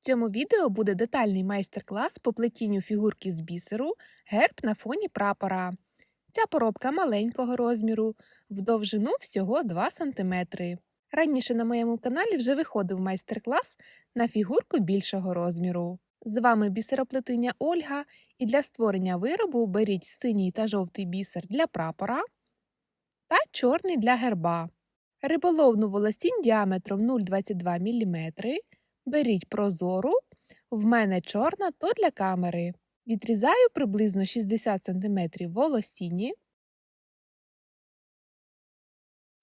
В цьому відео буде детальний майстер-клас по плетінню фігурки з бісеру герб на фоні прапора. Ця поробка маленького розміру, в довжину всього 2 см. Раніше на моєму каналі вже виходив майстер-клас на фігурку більшого розміру. З вами бісероплетиня Ольга, і для створення виробу беріть синій та жовтий бісер для прапора та чорний для герба. Риболовну волосінь діаметром 0,22 мм беріть прозору, в мене чорна, то для камери. Відрізаю приблизно 60 см волосіні.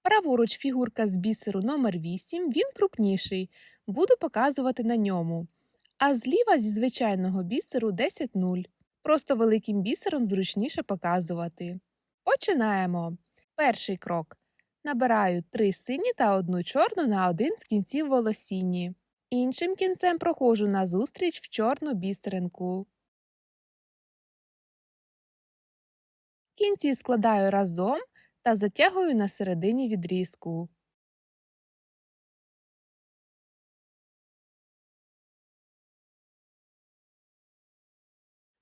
Праворуч фігурка з бісеру номер 8 він крупніший, буду показувати на ньому. А зліва зі звичайного бісеру 10,0. Просто великим бісером зручніше показувати. Починаємо. Перший крок. Набираю 3 сині та одну чорну на один з кінців волосінні. Іншим кінцем проходжу назустріч в чорну бісеринку. Кінці складаю разом та затягую на середині відрізку.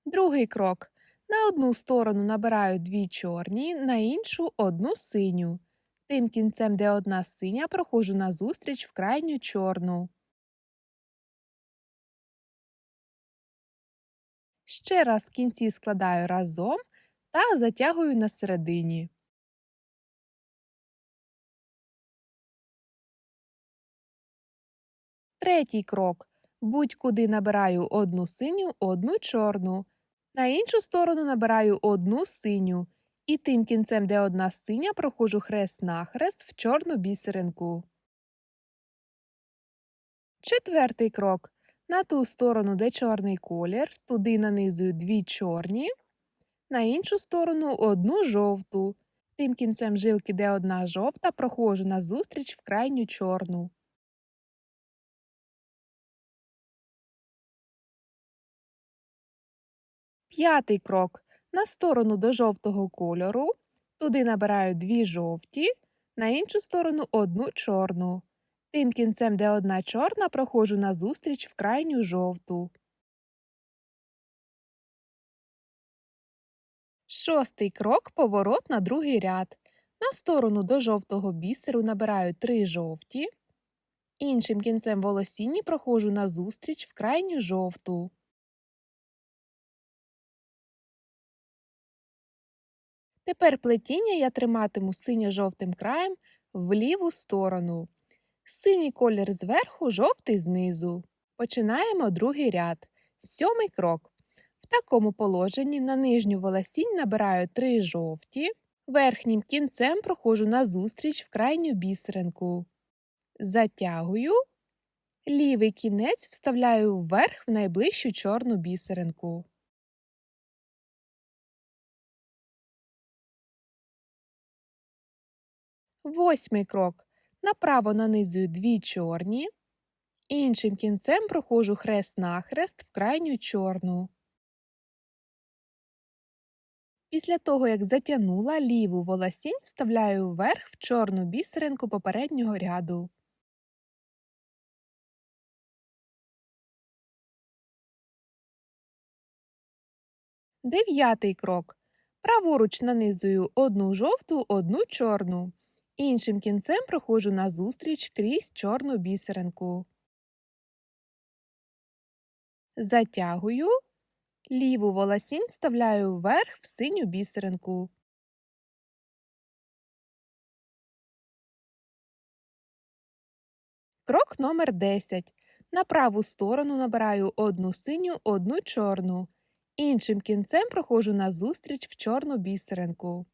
Другий крок. На одну сторону набираю дві чорні, на іншу одну синю. Тим кінцем, де одна синя, проходжу назустріч в крайню чорну. Ще раз кінці складаю разом та затягую на середині. Третій крок. Будь-куди набираю одну синю, одну чорну. На іншу сторону набираю одну синю. І тим кінцем, де одна синя, проходжу хрест-нахрест в чорну бісеринку. Четвертий крок. На ту сторону, де чорний колір, туди нанизую дві чорні, на іншу сторону одну жовту. Тим кінцем жилки, де одна жовта, проходжу назустріч в крайню чорну. П'ятий крок. На сторону до жовтого кольору, туди набираю дві жовті, на іншу сторону одну чорну. Тим кінцем, де одна чорна, проходжу назустріч в крайню жовту. Шостий крок поворот на другий ряд. На сторону до жовтого бісеру набираю три жовті. Іншим кінцем волосінні проходжу назустріч в крайню жовту. Тепер плетіння я триматиму синьо-жовтим краєм в ліву сторону. Синій колір зверху, жовтий знизу. Починаємо другий ряд. Сьомий крок. В такому положенні на нижню волосінь набираю три жовті, верхнім кінцем проходжу назустріч в крайню бісеринку. Затягую, лівий кінець вставляю вверх в найближчу чорну бісеринку. Восьмий крок. Направо нанизую дві чорні, іншим кінцем проходжу хрест-нахрест в крайню чорну. Після того, як затягнула ліву волосінь, вставляю вверх в чорну бісеринку попереднього ряду. Дев'ятий крок. Праворуч нанизую одну жовту, одну чорну. Іншим кінцем проходжу назустріч крізь чорну бісеринку. Затягую, ліву волосінь вставляю вверх в синю бісеринку. Крок номер 10. На праву сторону набираю одну синю, одну чорну. Іншим кінцем проходжу назустріч в чорну бісеринку.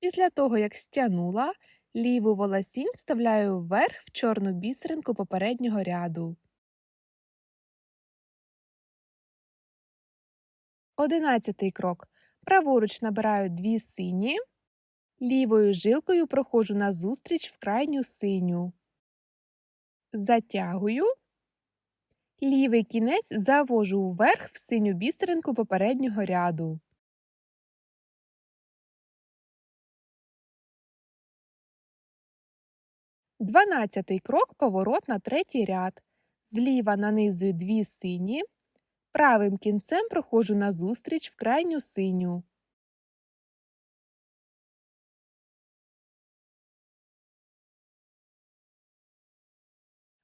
Після того, як стягнула, ліву волосінь вставляю вверх в чорну бісеринку попереднього ряду. Одинадцятий крок. Праворуч набираю дві сині, лівою жилкою проходжу назустріч в крайню синю. Затягую. Лівий кінець завожу вверх в синю бісеринку попереднього ряду. Дванадцятий крок поворот на третій ряд. Зліва нанизую дві сині, правим кінцем проходжу назустріч в крайню синю.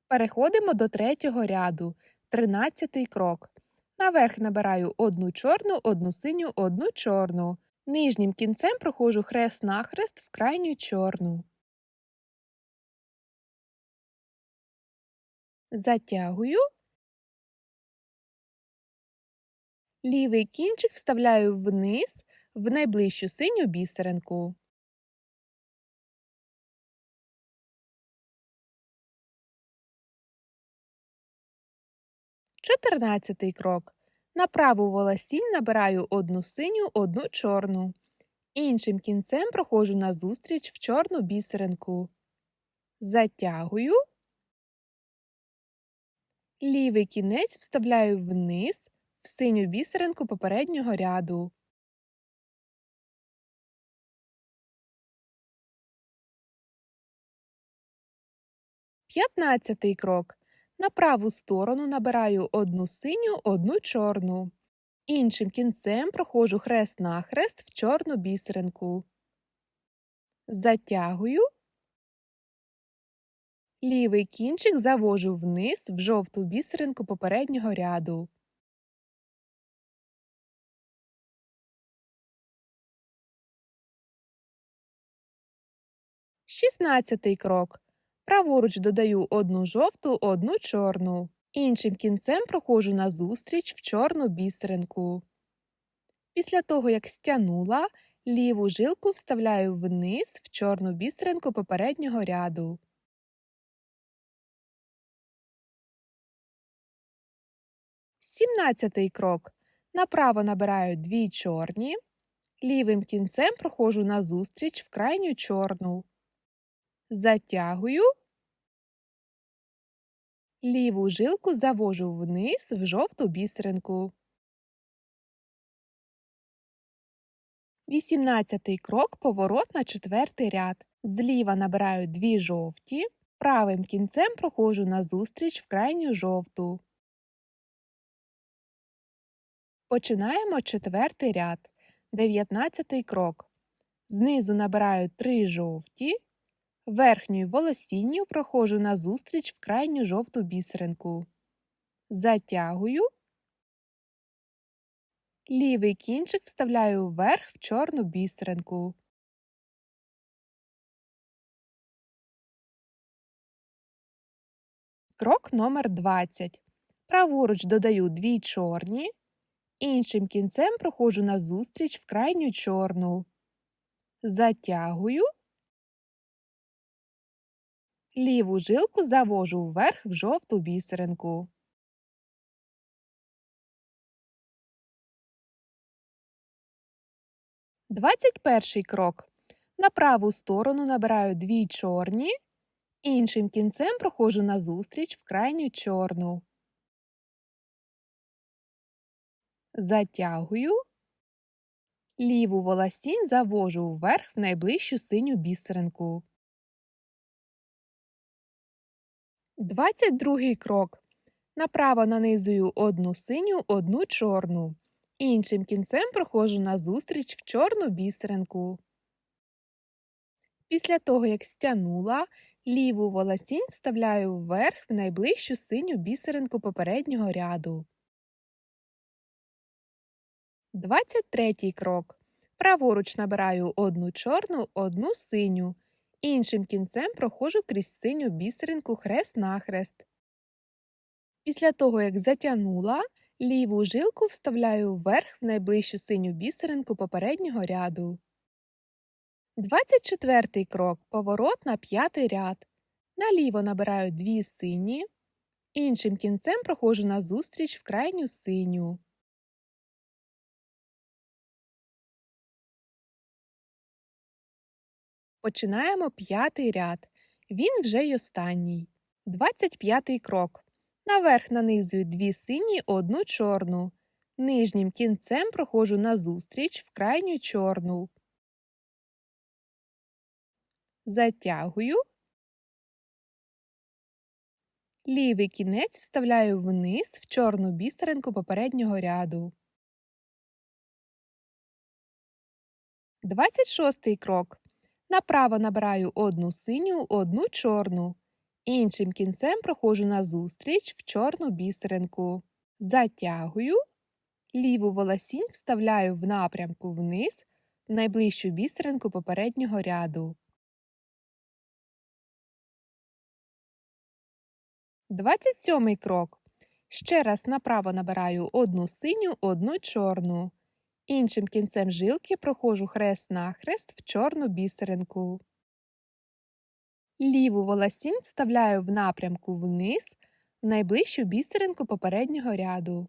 Переходимо до третього ряду, тринадцятий крок. Наверх набираю одну чорну, одну синю, одну чорну. Нижнім кінцем проходжу хрест-нахрест в крайню чорну. Затягую. Лівий кінчик вставляю вниз в найближчу синю бісеринку. Чотирнадцятий крок. На праву волосінь набираю одну синю, одну чорну. Іншим кінцем проходжу назустріч в чорну бісеринку. Затягую. Лівий кінець вставляю вниз в синю бісеринку попереднього ряду. П'ятнадцятий крок. На праву сторону набираю одну синю, одну чорну. Іншим кінцем проходжу хрест-нахрест в чорну бісеринку. Затягую. Лівий кінчик завожу вниз в жовту бісеринку попереднього ряду. Шістнадцятий крок. Праворуч додаю одну жовту, одну чорну. Іншим кінцем проходжу назустріч в чорну бісеринку. Після того, як стягнула, ліву жилку вставляю вниз в чорну бісеринку попереднього ряду. Сімнадцятий крок. Направо набираю дві чорні. Лівим кінцем проходжу назустріч в крайню чорну. Затягую. Ліву жилку завожу вниз в жовту бісеринку. Вісімнадцятий крок поворот на четвертий ряд. Зліва набираю дві жовті, правим кінцем проходжу назустріч в крайню жовту. Починаємо четвертий ряд. Дев'ятнадцятий крок. Знизу набираю три жовті, верхньою волосінню проходжу назустріч в крайню жовту бісеринку. Затягую. Лівий кінчик вставляю вверх в чорну бісеринку. Крок номер 20. Праворуч додаю дві чорні. Іншим кінцем проходжу назустріч в крайню чорну. Затягую. Ліву жилку завожу вверх в жовту бісеринку. Двадцять перший крок. На праву сторону набираю дві чорні, іншим кінцем проходжу назустріч в крайню чорну. Затягую. Ліву волосінь завожу вверх в найближчу синю бісеринку. 22 крок. Направо нанизую одну синю, одну чорну. Іншим кінцем проходжу назустріч в чорну бісеринку. Після того, як стягнула, ліву волосінь вставляю вверх в найближчу синю бісеринку попереднього ряду. 23 крок. Праворуч набираю одну чорну, одну синю. Іншим кінцем проходжу крізь синю бісеринку хрест-нахрест. Після того, як затягнула, ліву жилку вставляю вверх в найближчу синю бісеринку попереднього ряду. 24 крок. Поворот на п'ятий ряд. Наліво набираю дві сині. Іншим кінцем проходжу назустріч в крайню синю. Починаємо п'ятий ряд. Він вже й останній. 25 крок. Наверх нанизую дві сині, одну чорну. Нижнім кінцем проходжу назустріч в крайню чорну. Затягую. Лівий кінець вставляю вниз в чорну бісеринку попереднього ряду. 26 крок. Направо набираю одну синю, одну чорну. Іншим кінцем проходжу назустріч в чорну бісеринку. Затягую. Ліву волосінь вставляю в напрямку вниз в найближчу бісеринку попереднього ряду. 27 крок. Ще раз направо набираю одну синю, одну чорну. Іншим кінцем жилки проходжу хрест-нахрест в чорну бісеринку. Ліву волосінь вставляю в напрямку вниз в найближчу бісеринку попереднього ряду.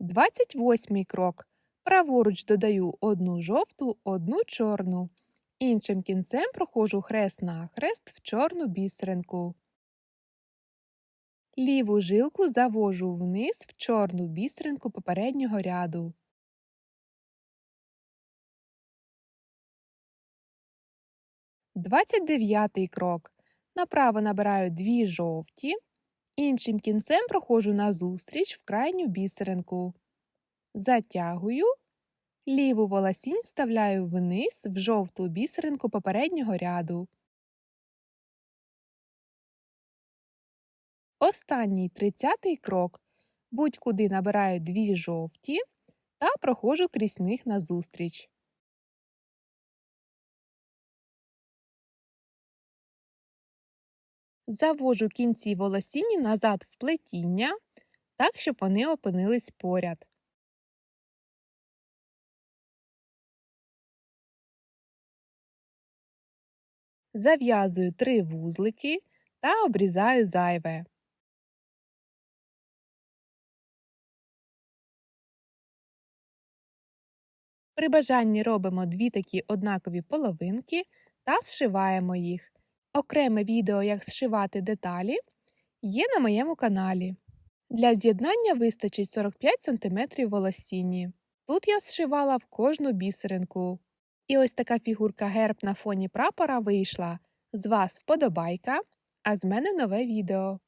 28 крок. Праворуч додаю одну жовту, одну чорну. Іншим кінцем проходжу хрест-нахрест в чорну бісеринку. Ліву жилку завожу вниз в чорну бісеринку попереднього ряду. Двадцять дев'ятий крок. Направо набираю дві жовті. Іншим кінцем проходжу назустріч в крайню бісеринку. Затягую. Ліву волосінь вставляю вниз в жовту бісеринку попереднього ряду. Останній тридцятий крок. Будь-куди набираю дві жовті та проходжу крізь них назустріч. Завожу кінці волосіні назад в плетіння, так, щоб вони опинились поряд. Зав'язую три вузлики та обрізаю зайве. При бажанні робимо дві такі однакові половинки та зшиваємо їх. Окреме відео, як зшивати деталі, є на моєму каналі. Для з'єднання вистачить 45 см волосінні. Тут я зшивала в кожну бісеринку. І ось така фігурка герб на фоні прапора вийшла. З вас вподобайка, а з мене нове відео.